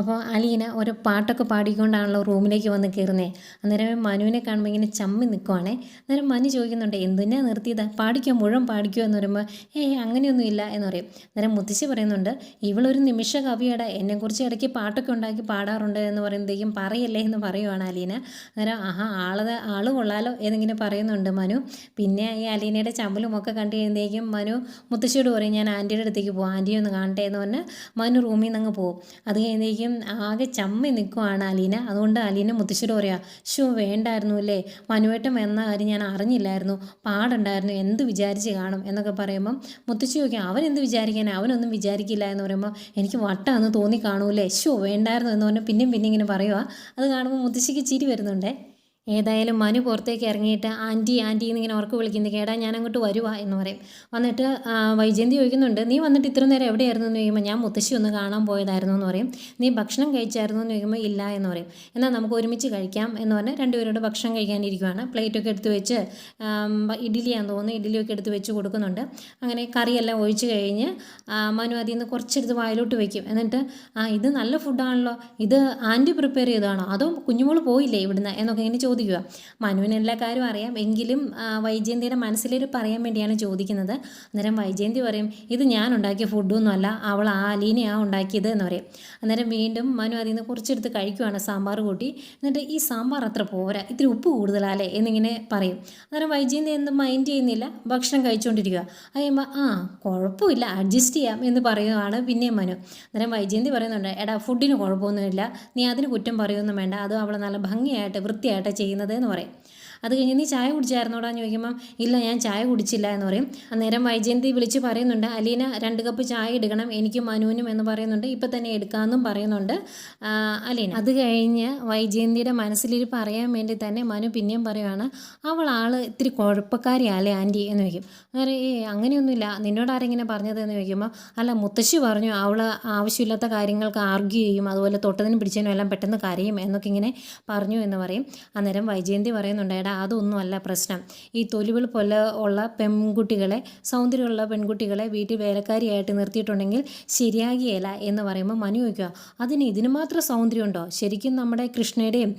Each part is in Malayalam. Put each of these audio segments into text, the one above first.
അപ്പോൾ അലീന ഒരു പാട്ടൊക്കെ പാടിക്കൊണ്ടാണല്ലോ റൂമിലേക്ക് വന്ന് കയറുന്നത് അന്നേരം മനുവിനെ കാണുമ്പോൾ ഇങ്ങനെ ചമ്മി നിൽക്കുവാണേ അന്നേരം മനു ചോദിക്കുന്നുണ്ട് എന്തിനാ നിർത്തിയത്? പാടിക്കോ മുഴുവൻ പാടിക്കോ? എന്ന് പറയുമ്പോൾ ഏയ് അങ്ങനെയൊന്നുമില്ല എന്ന് പറയും. അന്നേരം മുത്തശ്ശി പറയുന്നുണ്ട് ഇവളൊരു നിമിഷ കവിയുടെ. എന്നെക്കുറിച്ച് ഇടയ്ക്ക് പാട്ടൊക്കെ ഉണ്ടാക്കി പാടാറുണ്ട് എന്ന് പറയുമ്പോഴത്തേക്കും പറയല്ലേ എന്ന് പറയുവാണ് അലീന. അന്നേരം ആഹാ ആളത് ആൾ കൊള്ളാലോ എന്നിങ്ങനെ പറയുന്നുണ്ട് മനു. പിന്നെ ഈ അലീനയുടെ ചമ്പലും ഒക്കെ കണ്ടു കഴിയുമ്പോഴേക്കും മനു മുത്തശ്ശിയോട് പറയും ഞാൻ ആന്റിയുടെ അടുത്തേക്ക് പോകും ആന്റിയെ ഒന്ന് കാണട്ടെ എന്ന് പറഞ്ഞ് മനു റൂമിൽ നിന്ന് അങ്ങ് പോകും. അത് കഴിയുമ്പോഴേക്കും ആകെ ചമ്മി നിൽക്കുവാണ് അലീന. അതുകൊണ്ട് അലീന മുത്തശ്ശിയോട് പറയാം ഷോ വേണ്ടായിരുന്നു അല്ലേ? മനുവേട്ടം എന്ന കാര്യം ഞാൻ അറിഞ്ഞില്ലായിരുന്നു. പാടുണ്ടായിരുന്നു. എന്ത് വിചാരിച്ച് കാണും? എന്നൊക്കെ പറയുമ്പം മുത്തശ്ശി ചോദിക്കാം അവൻ എന്ത് വിചാരിക്കാൻ അവനൊന്നും വിചാരിക്കില്ല എന്ന് പറയുമ്പോൾ എനിക്ക് വട്ടാന്ന് തോന്നി കാണൂല്ലേ? ഷോ വേണ്ടായിരുന്നു എന്ന് പറഞ്ഞാൽ പിന്നെയും പിന്നെ ഇങ്ങനെ പറയുക അത് കാണുമ്പോൾ മുത്തശ്ശിക്ക് ചിരി വരുന്നുണ്ടേ. ഏതായാലും മനു പുറത്തേക്ക് ഇറങ്ങിയിട്ട് ആന്റി ആന്റി എന്നിങ്ങനെ ഉറക്കു വിളിക്കുന്നത് കേടാ ഞാൻ അങ്ങോട്ട് വരുവാ എന്ന് പറയും. വന്നിട്ട് വൈജയന്തി ചോദിക്കുന്നുണ്ട് നീ വന്നിട്ട് ഇത്ര നേരം എവിടെയായിരുന്നു? എന്ന് ചോദിക്കുമ്പോൾ ഞാൻ മുത്തശ്ശി ഒന്ന് കാണാൻ പോയതായിരുന്നു എന്ന് പറയും. നീ ഭക്ഷണം കഴിച്ചായിരുന്നു? എന്ന് ചോദിക്കുമ്പോൾ ഇല്ല എന്ന് പറയും. എന്നാൽ നമുക്ക് ഒരുമിച്ച് കഴിക്കാം എന്ന് പറഞ്ഞ് രണ്ടുപേരോട് ഭക്ഷണം കഴിക്കാനിരിക്കുവാണ്. പ്ലേറ്റൊക്കെ എടുത്ത് വെച്ച് ഇഡ്ഡലിയാന്ന് തോന്നുന്നു ഇഡ്ഡലിയൊക്കെ എടുത്ത് വെച്ച് കൊടുക്കുന്നുണ്ട്. അങ്ങനെ കറിയെല്ലാം ഒഴിച്ച് കഴിഞ്ഞ് മനു അതിൽ നിന്ന് കുറച്ചെടുത്ത് വായിലോട്ട് വയ്ക്കും എന്നിട്ട് ആ ഇത് നല്ല ഫുഡാണല്ലോ ഇത് ആന്റി പ്രിപ്പയർ ചെയ്തതാണോ? അതോ കുഞ്ഞുമോൾ പോയില്ലേ ഇവിടുന്ന്? എന്നൊക്കെ ഇങ്ങനെ ചോദിക്കുക. മനുവിന് എല്ലാ കാര്യവും അറിയാം. എങ്കിലും വൈജയന്തിയുടെ മനസ്സിലൊരു പറയാൻ വേണ്ടിയാണ് ചോദിക്കുന്നത്. അന്നേരം വൈജയന്തി പറയും ഇത് ഞാൻ ഉണ്ടാക്കിയ ഫുഡൊന്നും അല്ല. അവൾ ആ അലീനയാണ് ഉണ്ടാക്കിയത് എന്ന് പറയും. അന്നേരം വീണ്ടും മനു അതിൽ നിന്ന് കുറച്ചെടുത്ത് കഴിക്കുവാണ് സാമ്പാർ കൂട്ടി. എന്നിട്ട് ഈ സാമ്പാർ അത്ര പോരാ. ഇത്തിരി ഉപ്പ് കൂടുതലല്ലേ എന്നിങ്ങനെ പറയും. അന്നേരം വൈജയന്തി എന്ത് മൈൻഡ് ചെയ്യുന്നില്ല. ഭക്ഷണം കഴിച്ചുകൊണ്ടിരിക്കുക അത് കഴിയുമ്പോൾ ആ കുഴപ്പമില്ല. അഡ്ജസ്റ്റ് ചെയ്യാം എന്ന് പറയുകയാണ് പിന്നെയും മനു. അന്നേരം വൈജയന്തി പറയുന്നുണ്ട് എടാ ഫുഡിന് കുഴപ്പമൊന്നുമില്ല. നീ അതിന് കുറ്റം പറയുമൊന്നും വേണ്ട. അത് അവൾ നല്ല ഭംഗിയായിട്ട് വൃത്തിയായിട്ട് ചെയ്യുന്നത് എന്ന് പറയും. അത് കഴിഞ്ഞ് നീ ചായ കുടിച്ചായിരുന്നോടാ എന്ന് ചോദിക്കുമ്പം ഇല്ല ഞാൻ ചായ കുടിച്ചില്ല എന്ന് പറയും. അന്നേരം വൈജയന്തി വിളിച്ച് പറയുന്നുണ്ട് അലീന രണ്ട് കപ്പ് ചായ എടുക്കണം എനിക്കും മനുവിനും എന്ന് പറയുന്നുണ്ട്. ഇപ്പം തന്നെ എടുക്കാമെന്നും പറയുന്നുണ്ട് അലീന. അത് കഴിഞ്ഞ് വൈജയന്തിയുടെ മനസ്സിലിരി പറയാൻ വേണ്ടി തന്നെ മനു പിന്നെയും പറയുവാണ് അവൾ ആൾ ഇത്തിരി കുഴപ്പക്കാരിയാലേ ആന്റി എന്ന് ചോദിക്കും. അന്നേരം ഏ അങ്ങനെയൊന്നുമില്ല. നിന്നോട് ആരെങ്ങനെ പറഞ്ഞത് എന്ന് ചോദിക്കുമ്പോൾ അല്ല മുത്തശ്ശി പറഞ്ഞു അവൾ ആവശ്യമില്ലാത്ത കാര്യങ്ങൾക്ക് ആർഗ്യൂ ചെയ്യും അതുപോലെ തൊട്ടതിനും പിടിച്ചതിനും എല്ലാം പെട്ടെന്ന് കരയും എന്നൊക്കെ ഇങ്ങനെ പറഞ്ഞു എന്ന് പറയും. അന്നേരം വൈജയന്തി പറയുന്നുണ്ട് എടാ അതൊന്നുമല്ല പ്രശ്നം. ഈ തൊലിവിൾ പോലെ ഉള്ള പെൺകുട്ടികളെ സൗന്ദര്യമുള്ള പെൺകുട്ടികളെ വീട്ടിൽ വേലക്കാരിയായിട്ട് നിർത്തിയിട്ടുണ്ടെങ്കിൽ ശരിയാകിയല്ല എന്ന് പറയുമ്പോൾ മനു വയ്ക്കുക അതിന് ഇതിന് മാത്രം സൗന്ദര്യമുണ്ടോ? ശരിക്കും നമ്മുടെ കൃഷ്ണയുടെയും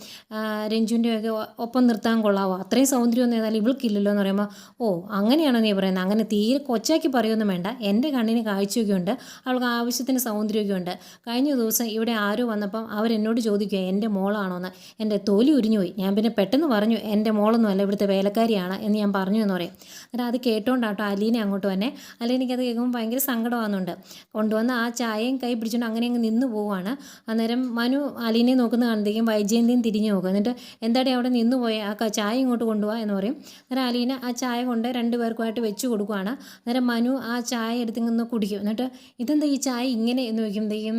രഞ്ജുവിന്റെയും ഒക്കെ ഒപ്പം നിർത്താൻ കൊള്ളാവോ? അത്രയും സൗന്ദര്യമൊന്നും ഏതായാലും ഇവൾക്കില്ലല്ലോ എന്ന് പറയുമ്പോൾ ഓ അങ്ങനെയാണോ നീ പറയുന്നത് അങ്ങനെ തീരെ കൊച്ചാക്കി പറയൊന്നും വേണ്ട. എന്റെ കണ്ണിന് കാഴ്ചയൊക്കെ ഉണ്ട്. അവൾക്ക് ആവശ്യത്തിന് സൗന്ദര്യമൊക്കെ ഉണ്ട്. കഴിഞ്ഞ ദിവസം ഇവിടെ ആരോ വന്നപ്പം അവരെന്നോട് ചോദിക്കുക എന്റെ മോളാണോ എന്ന് എന്റെ തൊലി ഉരിഞ്ഞുപോയി. ഞാൻ പിന്നെ പെട്ടെന്ന് പറഞ്ഞു എന്റെ മോളൊന്നും അല്ല ഇവിടുത്തെ വേലക്കാരിയാണ് എന്ന് ഞാൻ പറഞ്ഞു എന്ന് പറയും. എന്നിട്ട് അത് കേട്ടോണ്ടാട്ടോ അലീനെ അങ്ങോട്ട് തന്നെ അലീനയ്ക്ക് അത് കേൾക്കുമ്പോൾ ഭയങ്കര സങ്കടമാകുന്നുണ്ട് കൊണ്ടുവന്ന് ആ ചായയും കൈ പിടിച്ചുകൊണ്ട് അങ്ങനെ അങ്ങ് നിന്ന് പോവുകയാണ് അന്നേരം മനു അലീനെ നോക്കുന്ന കാണുമ്പോഴേക്കും വൈജയന്തിയും തിരിഞ്ഞു നോക്കും. എന്നിട്ട് എന്താടി അവിടെ നിന്ന് പോയ? ആ ചായ ഇങ്ങോട്ട് കൊണ്ടുപോവാ എന്ന് പറയും. അന്നേരം അലീന ആ ചായ കൊണ്ട് രണ്ട് പേർക്കുമായിട്ട് വെച്ച് കൊടുക്കുവാണ്. അന്നേരം മനു ആ ചായ എടുത്ത് നിന്ന് കുടിക്കും. എന്നിട്ട് ഇതെന്താ ഈ ചായ ഇങ്ങനെ എന്ന് ചോദിക്കുമ്പോഴത്തേക്കും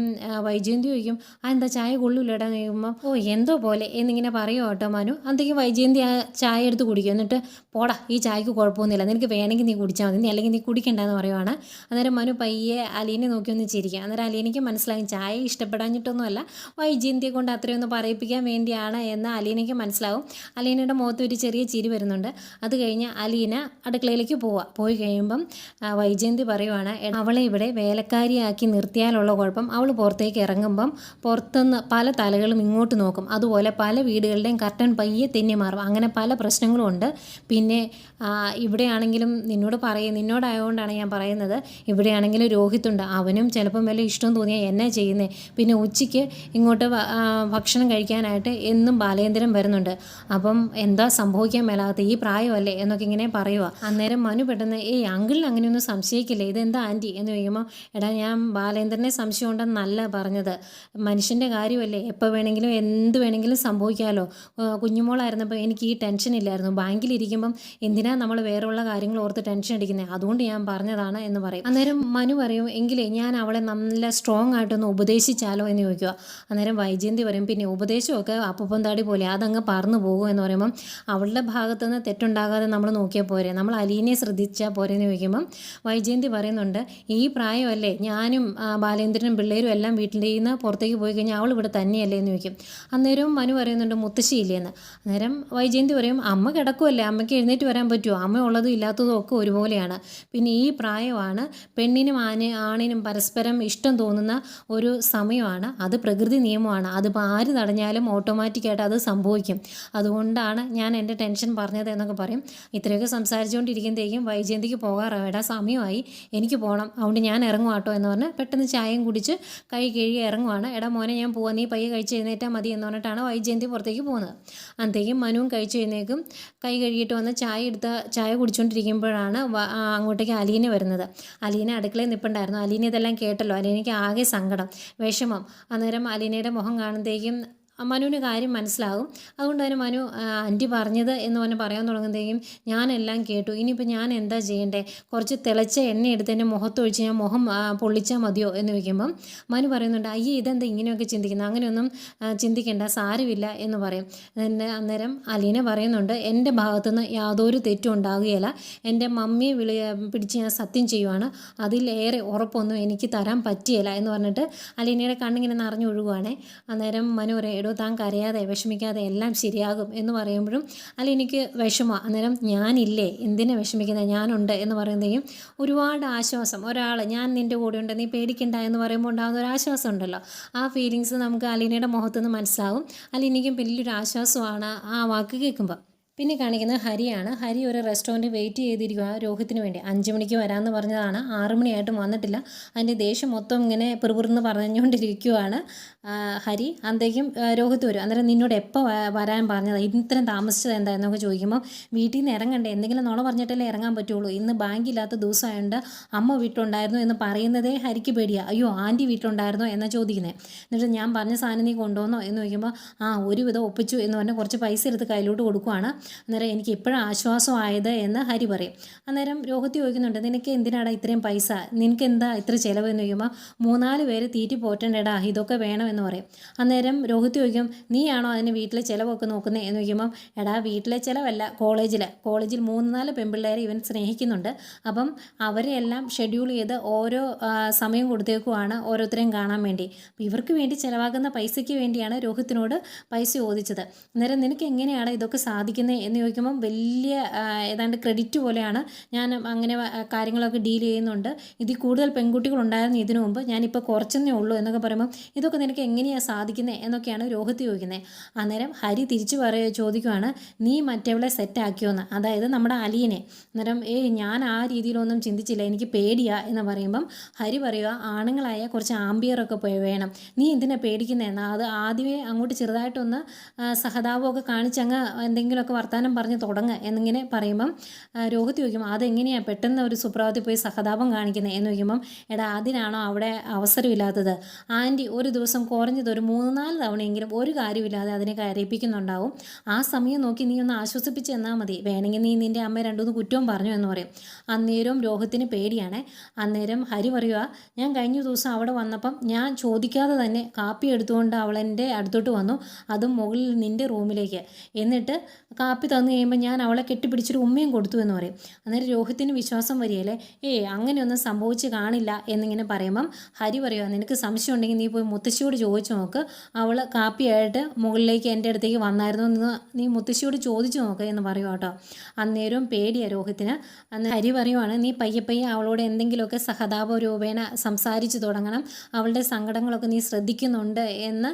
വൈജയന്തി ചോദിക്കും ആ എന്താ ചായ കൊള്ളൂലേടാ എന്ന് ചോദിക്കുമ്പോൾ ഓ എന്തോ പോലെ എന്നിങ്ങനെ പറയുമോ കേട്ടോ മനു. അന്നേക്കും വൈജയന്തി ആ ചായ എടുത്ത് കുടിക്കും. എന്നിട്ട് പോടാ ഈ ചായക്ക് കുഴപ്പമൊന്നുമില്ല. നിനക്ക് വേണമെങ്കിൽ നീ കുടിച്ചാൽ മതി. നീ അല്ലെങ്കിൽ നീ കുടിക്കണ്ടെന്ന് പറയുവാണ്. അന്നേരം മനു പയ്യെ അലീനെ നോക്കി ഒന്ന് ചിരിക്കുക അന്നേരം അലീനയ്ക്ക് മനസ്സിലാകും ചായ ഇഷ്ടപ്പെടാഞ്ഞിട്ടൊന്നുമല്ല. വൈജയന്തിയെ കൊണ്ട് അത്രയൊന്ന് പറയിപ്പിക്കാൻ വേണ്ടിയാണ് എന്ന് അലീനയ്ക്ക് മനസ്സിലാവും. അലീനയുടെ മുഖത്ത് ഒരു ചെറിയ ചിരി വരുന്നുണ്ട്. അത് കഴിഞ്ഞ് അലീന അടുക്കളയിലേക്ക് പോവുക പോയി കഴിയുമ്പം വൈജയന്തി പറയുവാണ് അവളെ ഇവിടെ വേലക്കാരിയാക്കി നിർത്തിയാലുള്ള കുഴപ്പം. അവൾ പുറത്തേക്ക് ഇറങ്ങുമ്പം പുറത്തുനിന്ന് പല തലകളും ഇങ്ങോട്ട് നോക്കും. അതുപോലെ പല വീടുകളുടെയും കർട്ടൻ പയ്യെ തെന്നി മാറും. അങ്ങനെ പല പ്രശ്നങ്ങളും ഉണ്ട്. പിന്നെ ഇവിടെയാണെങ്കിലും നിന്നോട് പറയും നിന്നോടായതുകൊണ്ടാണ് ഞാൻ പറയുന്നത്. ഇവിടെയാണെങ്കിലും രോഹിത്തുണ്ട്. അവനും ചിലപ്പം വല്ല ഇഷ്ടം തോന്നിയാൽ എന്നെ ചെയ്യുന്നത് പിന്നെ ഉച്ചയ്ക്ക് ഇങ്ങോട്ട് ഭക്ഷണം കഴിക്കാനായിട്ട് എന്നും ബാലേന്ദ്രൻ വരുന്നുണ്ട്. അപ്പം എന്താ സംഭവിക്കാൻ മേലാകത്ത്? ഈ പ്രായമല്ലേ? എന്നൊക്കെ ഇങ്ങനെ പറയുക അന്നേരം മനു പെട്ടെന്ന് ഏയ് അങ്കിളിന് അങ്ങനെയൊന്നും സംശയിക്കില്ല? ഇതെന്താ ആന്റി? എന്ന് ചോദിക്കുമ്പോൾ എടാ ഞാൻ ബാലേന്ദ്രനെ സംശയം ഉണ്ടെന്നല്ല പറഞ്ഞത്. മനുഷ്യന്റെ കാര്യമല്ലേ? എപ്പോൾ വേണമെങ്കിലും എന്ത് വേണമെങ്കിലും സംഭവിക്കാമല്ലോ കുഞ്ഞുമോളായിരുന്നപ്പോൾ എനിക്ക് ഈ ടെൻഷൻ ഇല്ലായിരുന്നു. ബാങ്കിലിരിക്കുമ്പം എന്തിനാ നമ്മൾ വേറെയുള്ള കാര്യങ്ങൾ ഓർത്ത് ടെൻഷൻ അടിക്കുന്നത് അതുകൊണ്ട് ഞാൻ പറഞ്ഞതാണ് എന്ന് പറയും. അന്നേരം മനു പറയും എങ്കിലേ ഞാൻ അവളെ നല്ല സ്ട്രോങ് ആയിട്ടൊന്ന് ഉപദേശിച്ചാലോ? എന്ന് ചോദിക്കുക. അന്നേരം വൈജയന്തി പറയും പിന്നെ ഉപദേശമൊക്കെ അപ്പം താടി പോലെ അതങ്ങ് പറന്നു പോകും എന്ന് പറയുമ്പം അവളുടെ ഭാഗത്തു നിന്ന് തെറ്റുണ്ടാകാതെ നമ്മൾ നോക്കിയാൽ പോരെ? നമ്മൾ അലീനെ ശ്രദ്ധിച്ചാൽ പോരെ എന്ന് ചോദിക്കുമ്പം വൈജയന്തി പറയുന്നുണ്ട് ഈ പ്രായമല്ലേ ഞാനും ബാലേന്ദ്രനും പിള്ളേരും എല്ലാം വീട്ടിൽ നിന്ന് പുറത്തേക്ക് പോയി കഴിഞ്ഞാൽ അവൾ ഇവിടെ തന്നെയല്ലേ? എന്ന് ചോദിക്കും. അന്നേരവും മനു പറയുന്നുണ്ട് മുത്തശ്ശിയില്ലേ എന്ന് അന്നേരം വൈജയന്തി പറയും അമ്മ കിടക്കുമല്ലേ അമ്മയ്ക്ക് എഴുന്നേറ്റ് വരാൻ പറ്റുമോ അമ്മ ഉള്ളതും ഇല്ലാത്തതും ഒക്കെ ഒരുപോലെയാണ്. പിന്നെ ഈ പ്രായമാണ് പെണ്ണിനും ആന് ആണിനും പരസ്പരം ഇഷ്ടം തോന്നുന്ന ഒരു സമയമാണ്. അത് പ്രകൃതി നിയമമാണ്. അതിപ്പോൾ ആര് തടഞ്ഞാലും ഓട്ടോമാറ്റിക്കായിട്ട് അത് സംഭവിക്കും. അതുകൊണ്ടാണ് ഞാൻ എന്റെ ടെൻഷൻ പറഞ്ഞത് എന്നൊക്കെ പറയും. ഇത്രയൊക്കെ സംസാരിച്ചുകൊണ്ടിരിക്കുമ്പോഴത്തേക്കും വൈജയന്തിക്ക് പോകാറാവേടാ സമയമായി. എനിക്ക് പോകണം അതുകൊണ്ട് ഞാൻ ഇറങ്ങും ആട്ടോ എന്ന് പറഞ്ഞ് പെട്ടെന്ന് ചായയും കുടിച്ച് കൈ കഴുകി ഇറങ്ങുവാണ്. എടാ മോനെ ഞാൻ പോവാം. നീ പയ്യെ കഴിച്ച് എഴുന്നേറ്റാൽ മതി എന്ന് പറഞ്ഞിട്ടാണ് വൈജയന്തി പുറത്തേക്ക് പോകുന്നത്. അന്നത്തേക്കും മനുവും കഴിച്ച് എഴുന്നേക്കും കൈ കഴുകിയിട്ട് വന്ന് ചായ എടുത്ത് ചായ കുടിച്ചുകൊണ്ടിരിക്കുമ്പോഴാണ് അങ്ങോട്ടേക്ക് അലീന വരുന്നത്. അലീന അടുക്കളയിൽ നിൽപ്പുണ്ടായിരുന്നു അലീന ഇതെല്ലാം കേട്ടല്ലോ. അലീനയ്ക്ക് ആകെ സങ്കടം വിഷമം. അന്നേരം അലീനയുടെ മുഖം കാണുമ്പോഴത്തേക്കും മനുവിന് കാര്യം മനസ്സിലാകും. അതുകൊണ്ട് തന്നെ മനു ആന്റി പറഞ്ഞത് എന്ന് പറഞ്ഞ് പറയാൻ തുടങ്ങുമ്പോഴത്തേക്കും ഞാനെല്ലാം കേട്ടു. ഇനിയിപ്പോൾ ഞാൻ എന്താ ചെയ്യണ്ടേ? കുറച്ച് തിളച്ച എണ്ണ എടുത്ത് എന്റെ മുഖത്തൊഴിച്ച് ഞാൻ മുഖം പൊള്ളിച്ചാൽ മതിയോ എന്ന് വയ്ക്കുമ്പം മനു പറയുന്നുണ്ട് അയ്യേ ഇതെന്താ ഇങ്ങനെയൊക്കെ ചിന്തിക്കുന്നത് അങ്ങനെയൊന്നും ചിന്തിക്കേണ്ട സാരമില്ല എന്ന് പറയും. എന്നെ അന്നേരം അലീന പറയുന്നുണ്ട് എന്റെ ഭാഗത്തുനിന്ന് യാതൊരു തെറ്റും ഉണ്ടാകുകയില്ല. എന്റെ മമ്മിയെ വിളി പിടിച്ച് ഞാൻ സത്യം ചെയ്യുവാണ്. അതിലേറെ ഉറപ്പൊന്നും എനിക്ക് തരാൻ പറ്റിയില്ല എന്ന് പറഞ്ഞിട്ട് അലീനയുടെ കണ്ണിങ്ങനെ നിറഞ്ഞൊഴുകുവാണേ. അന്നേരം മനു പറയും എടോ താൻ കരയാതെ വിഷമിക്കാതെ എല്ലാം ശരിയാകും എന്ന് പറയുമ്പോഴും അല്ല എനിക്ക് വിഷമ. അന്നേരം ഞാനില്ലേ? എന്തിനെ വിഷമിക്കുന്നത് ഞാനുണ്ട്. എന്ന് പറയുന്നതെങ്കിലും ഒരുപാട് ആശ്വാസം. ഒരാൾ ഞാൻ നിന്റെ കൂടെ ഉണ്ട് നീ പേടിക്കണ്ട. എന്ന് പറയുമ്പോൾ ഉണ്ടാകുന്ന ഒരു ആശ്വാസം ഉണ്ടല്ലോ. ആ ഫീലിങ്സ് നമുക്ക് അലീനയുടെ മുഖത്തുനിന്ന് മനസ്സിലാവും. അലീനയ്ക്കും വലിയൊരു ആശ്വാസമാണ് ആ വാക്ക് കേൾക്കുമ്പോൾ പിന്നെ കാണിക്കുന്നത് ഹരിയാണ്. ഹരി ഒരു റെസ്റ്റോറന്റ് വെയിറ്റ് ചെയ്തിരിക്കുക രോഹിത്തിന് വേണ്ടി. അഞ്ച് മണിക്ക് വരാമെന്ന് പറഞ്ഞതാണ്. ആറ് മണിയായിട്ടും വന്നിട്ടില്ല. അതിന്റെ ദേഷ്യം മൊത്തം ഇങ്ങനെ പിറുപിറുന്ന് പറഞ്ഞുകൊണ്ടിരിക്കുകയാണ് ഹരി. അന്തേക്കും രോഹിത്ത് വരും. അന്നേരം നിന്നോട് എപ്പോൾ വരാൻ പറഞ്ഞത്? ഇത്രയും താമസിച്ചത് എന്താ എന്നൊക്കെ ചോദിക്കുമ്പോൾ വീട്ടിൽ നിന്ന് ഇറങ്ങണ്ടേ? എന്തെങ്കിലും നുണ പറഞ്ഞിട്ടല്ലേ ഇറങ്ങാൻ പറ്റുള്ളൂ. ഇന്ന് ബാങ്കില്ലാത്ത ദിവസമായതുകൊണ്ട് അമ്മ വീട്ടിലുണ്ടായിരുന്നു എന്ന് പറയുന്നതേ ഹരിക്ക് പേടിയാ. അയ്യോ ആന്റി വീട്ടിലുണ്ടായിരുന്നോ എന്നാണ് ചോദിക്കുന്നത് എന്നിട്ട് ഞാൻ പറഞ്ഞ സാധനം നീ കൊണ്ടുവന്നോ? എന്ന് ചോദിക്കുമ്പോൾ ആ ഒരുവിധം ഒപ്പിച്ചു എന്ന് പറഞ്ഞ് കുറച്ച് പൈസ എടുത്ത് കയ്യിലോട്ട് കൊടുക്കുവാണ്. അന്നേരം എനിക്ക് ഇപ്പോഴും ആശ്വാസമായത് എന്ന് ഹരി പറയും. അന്നേരം രോഹിത് ചോദിക്കുന്നുണ്ട് നിനക്ക് എന്തിനാടാ ഇത്രയും പൈസ? നിനക്ക് എന്താ ഇത്ര ചിലവ്? എന്ന് ചോദിക്കുമ്പോൾ മൂന്നാൽ പേര് തീറ്റി പോറ്റണ്ടേടാ ഇതൊക്കെ വേണമെന്ന് പറയും. അന്നേരം രോഹിത് ചോദിക്കും നീയാണോ അതിന് വീട്ടിലെ ചിലവൊക്കെ നോക്കുന്നത് എന്ന് ചോദിക്കുമ്പം എടാ വീട്ടിലെ ചിലവല്ല കോളേജിൽ കോളേജിൽ മൂന്ന് നാല് പെൺപിള്ളേരെ ഇവൻ സ്നേഹിക്കുന്നുണ്ട്. അപ്പം അവരെ എല്ലാം ഷെഡ്യൂൾ ചെയ്ത് ഓരോ സമയം കൊടുത്തേക്കുവാണ് ഓരോരുത്തരെയും കാണാൻ വേണ്ടി. ഇവർക്ക് വേണ്ടി ചിലവാക്കുന്ന പൈസയ്ക്ക് വേണ്ടിയാണ് രോഹിത്തിനോട് പൈസ ചോദിച്ചത്. അന്നേരം നിനക്ക് എങ്ങനെയാണ് ഇതൊക്കെ സാധിക്കുന്നത്? എന്ന് ചോദിക്കുമ്പം വലിയ ഏതാണ്ട് ക്രെഡിറ്റ് പോലെയാണ് ഞാൻ അങ്ങനെ കാര്യങ്ങളൊക്കെ ഡീൽ ചെയ്യുന്നുണ്ട്. ഇതിൽ കൂടുതൽ പെൺകുട്ടികളുണ്ടായിരുന്നു ഇതിനു മുമ്പ്. ഞാനിപ്പോൾ കുറച്ചെന്നേ ഉള്ളൂ എന്നൊക്കെ പറയുമ്പോൾ ഇതൊക്കെ നിനക്ക് എങ്ങനെയാണ് സാധിക്കുന്നത് എന്നൊക്കെയാണ് രോഹത്ത് ചോദിക്കുന്നത് അന്നേരം ഹരി തിരിച്ചു പറയ ചോദിക്കുവാണ് നീ മറ്റവളെ സെറ്റാക്കിയോന്ന് അതായത് നമ്മുടെ അലീനെ. അന്നേരം ഏയ് ഞാൻ ആ രീതിയിലൊന്നും ചിന്തിച്ചില്ല. എനിക്ക് പേടിയാ എന്ന് പറയുമ്പം ഹരി പറയുക ആണുങ്ങളായ കുറച്ച് ആംബിയറൊക്കെ പോയി വേണം. നീ എന്തിനാ പേടിക്കുന്നതെന്ന് അത് ആദ്യമേ അങ്ങോട്ട് ചെറുതായിട്ടൊന്ന് സഹതാപമൊക്കെ കാണിച്ചങ്ങ് എന്തെങ്കിലുമൊക്കെ വർത്തമാനം പറഞ്ഞ് തുടങ്ങുക എന്നിങ്ങനെ പറയുമ്പം രോഹിത് ചോദിക്കും അതെങ്ങനെയാണ് പെട്ടെന്ന് ഒരു സുപ്രഭാതത്തിൽ പോയി സഹതാപം കാണിക്കുന്നത് എന്ന് ചോദിക്കുമ്പം എടാ അതിനാണോ അവിടെ അവസരമില്ലാത്തത്? ആന്റി ഒരു ദിവസം കുറഞ്ഞത് ഒരു മൂന്ന് നാല് തവണയെങ്കിലും ഒരു കാര്യമില്ലാതെ അതിനെ കരയിപ്പിക്കുന്നുണ്ടാവും ആ സമയം നോക്കി നീ ഒന്ന് ആശ്വസിപ്പിച്ച് തന്നാൽ മതി. വേണമെങ്കിൽ നീ നിന്റെ അമ്മ രണ്ടുമൂന്ന് കുറ്റവും പറഞ്ഞു എന്ന് പറയും. അന്നേരം രോഹത്തിന് പേടിയാണേ. അന്നേരം ഹരി പറയുക ഞാൻ കഴിഞ്ഞ ദിവസം അവിടെ വന്നപ്പം ഞാൻ ചോദിക്കാതെ തന്നെ കാപ്പി എടുത്തുകൊണ്ട് അവളെന്റെ അടുത്തോട്ട് വന്നു. അതും മുകളിൽ നിന്റെ റൂമിലേക്ക്. എന്നിട്ട് കാപ്പി തന്നു കഴിയുമ്പോൾ ഞാൻ അവളെ കെട്ടിപ്പിടിച്ചൊരു ഉമ്മയും കൊടുത്തു എന്ന് പറയും. അന്നേരം രോഹിത്തിന് വിശ്വാസം വരികയല്ലേ? ഏ അങ്ങനെയൊന്നും സംഭവിച്ച് കാണില്ല എന്നിങ്ങനെ പറയുമ്പം ഹരി പറയുക നിനക്ക് സംശയം ഉണ്ടെങ്കിൽ നീ പോയി മുത്തശ്ശിയോട് ചോദിച്ചു നോക്ക്. അവൾ കാപ്പിയായിട്ട് മുകളിലേക്ക് എന്റെ അടുത്തേക്ക് വന്നായിരുന്നു എന്ന് നീ മുത്തശ്ശിയോട് ചോദിച്ചു നോക്ക് എന്ന് പറയും കേട്ടോ അന്നേരവും പേടിയാണ് രോഹിത്തിന്. അന്ന് ഹരി പറയുവാണ് നീ പയ്യെ പയ്യെ അവളോട് എന്തെങ്കിലുമൊക്കെ സഹതാപ രൂപേണ സംസാരിച്ചു തുടങ്ങണം. അവളുടെ സങ്കടങ്ങളൊക്കെ നീ ശ്രദ്ധിക്കുന്നുണ്ട് എന്ന്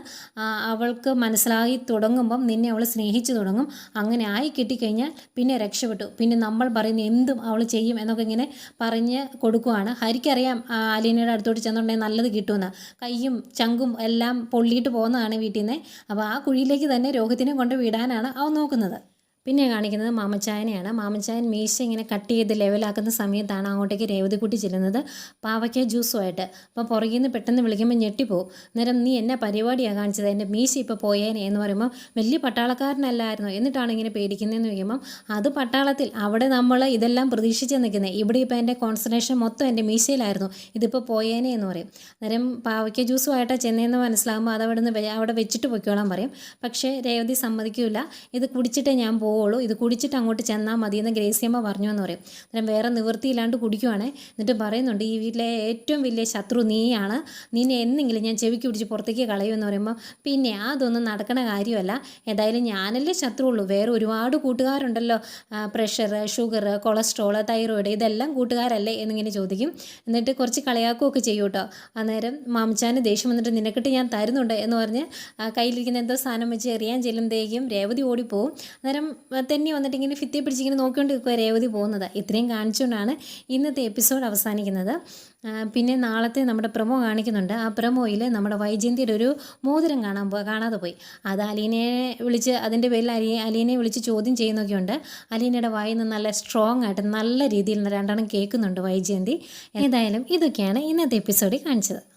അവൾക്ക് മനസ്സിലായി തുടങ്ങുമ്പം നിന്നെ അവൾ സ്നേഹിച്ചു തുടങ്ങും. അങ്ങനെ ആയി കിട്ടിക്കഴിഞ്ഞാൽ പിന്നെ രക്ഷപ്പെട്ടു. പിന്നെ നമ്മൾ പറയുന്ന എന്തും അവൾ ചെയ്യും എന്നൊക്കെ ഇങ്ങനെ പറഞ്ഞ് കൊടുക്കുവാണ്. ഹരിക്കറിയാം അലീനയുടെ അടുത്തോട്ട് ചെന്നുണ്ടെങ്കിൽ നല്ലത് കിട്ടുമെന്ന്. കയ്യും ചങ്കും എല്ലാം പൊള്ളിയിട്ട് പോകുന്നതാണ് വീട്ടിൽ നിന്ന്. അപ്പോൾ ആ കുഴിയിലേക്ക് തന്നെ രോഹിത്തിനെ കൊണ്ട് വിടാനാണ് അവൻ നോക്കുന്നത്. പിന്നെ കാണിക്കുന്നത് മാമച്ചായനെയാണ്. മാമച്ചായൻ മീശ ഇങ്ങനെ കട്ട് ചെയ്ത് ലെവലാക്കുന്ന സമയത്താണ് അങ്ങോട്ടേക്ക് രേവതിക്കുട്ടി ചെല്ലുന്നത്. പാവയ്ക്ക ജ്യൂസുമായിട്ട് അപ്പോൾ പുറകിൽ നിന്ന് പെട്ടെന്ന് വിളിക്കുമ്പോൾ ഞെട്ടിപ്പോവും. നേരം നീ എന്നെ പരിപാടിയാണ് കാണിച്ചത്? എന്റെ മീശ ഇപ്പോൾ പോയേനെ? എന്ന് പറയുമ്പോൾ വലിയ പട്ടാളക്കാരനല്ലായിരുന്നു? എന്നിട്ടാണ് ഇങ്ങനെ പേടിക്കുന്നതെന്ന് ചോദിക്കുമ്പം അത് പട്ടാളത്തിൽ. അവിടെ നമ്മൾ ഇതെല്ലാം പ്രതീക്ഷിച്ച് നിൽക്കുന്നത് ഇവിടെ ഇപ്പോൾ എന്റെ കോൺസെൻട്രേഷൻ മൊത്തം എന്റെ മീശയിലായിരുന്നു. ഇതിപ്പോൾ പോയേനെ എന്ന് പറയും. നേരം പാവയ്ക്ക ജ്യൂസുമായിട്ടാണ് ചെന്നതെന്ന് മനസ്സിലാകുമ്പോൾ അത് അവിടെ നിന്ന് അവിടെ വെച്ചിട്ട് പൊയ്ക്കോളാൻ പറയും. പക്ഷേ രേവതി സമ്മതിക്കില്ല ഇത് കുടിച്ചിട്ടേ ഞാൻ പോകൂ പോവുള്ളൂ. ഇത് കുടിച്ചിട്ട് അങ്ങോട്ട് ചെന്നാൽ മതി എന്ന് ഗ്രേസിയമ്മ പറഞ്ഞു എന്ന് പറയും. അന്നേരം വേറെ നിവൃത്തിയില്ലാണ്ട് കുടിക്കുവാണ്. എന്നിട്ട് പറയുന്നുണ്ട് ഈ വീട്ടിലെ ഏറ്റവും വലിയ ശത്രു നീയാണ്. നിന്നെ എന്നെങ്കിലും ഞാൻ ചെവിക്ക് പിടിച്ച് പുറത്തേക്ക് കളയുമെന്ന് പറയുമ്പോൾ പിന്നെ അതൊന്നും നടക്കണ കാര്യമല്ല. ഏതായാലും ഞാനല്ലേ ശത്രുവുള്ളൂ. വേറെ ഒരുപാട് കൂട്ടുകാരുണ്ടല്ലോ. പ്രഷർ ഷുഗർ കൊളസ്ട്രോൾ തൈറോയിഡ് ഇതെല്ലാം കൂട്ടുകാരല്ലേ? എന്നിങ്ങനെ ചോദിക്കും. എന്നിട്ട് കുറച്ച് കളിയാക്കുകയൊക്കെ ചെയ്യും കേട്ടോ. അന്നേരം മാമച്ചാന് ദേഷ്യം വന്നിട്ട് നിനക്കിട്ട് ഞാൻ തരുന്നുണ്ട് എന്ന് പറഞ്ഞ് കയ്യിലിരിക്കുന്ന എന്തോ സാധനം വെച്ച് എറിയാൻ ചെല്ലുമ്പോഴേക്കും രേവതി ഓടിപ്പോവും. അന്നേരം തെന്നി വന്നിട്ട് ഇങ്ങനെ ഫിത്തി പിടിച്ചിങ്ങനെ നോക്കിക്കൊണ്ട് നിൽക്കുക രേവതി പോകുന്നത്. ഇത്രയും കാണിച്ചുകൊണ്ടാണ് ഇന്നത്തെ എപ്പിസോഡ് അവസാനിക്കുന്നത്. പിന്നെ നാളത്തെ നമ്മുടെ പ്രമോ കാണിക്കുന്നുണ്ട്. ആ പ്രമോയിൽ നമ്മുടെ വൈജയന്തിയുടെ ഒരു മോതിരം കാണാൻ പോ കാണാതെ പോയി. അത് അലീനയെ വിളിച്ച് അതിന്റെ പേരിൽ അലി അലീനയെ വിളിച്ച് ചോദ്യം ചെയ്യുന്നൊക്കെയുണ്ട് അലീനയുടെ വായിൽ നിന്ന് നല്ല സ്ട്രോങ് ആയിട്ട് നല്ല രീതിയിൽ രണ്ടെണ്ണം കേൾക്കുന്നുണ്ട് വൈജയന്തി. ഏതായാലും ഇതൊക്കെയാണ് ഇന്നത്തെ എപ്പിസോഡിൽ കാണിച്ചത്.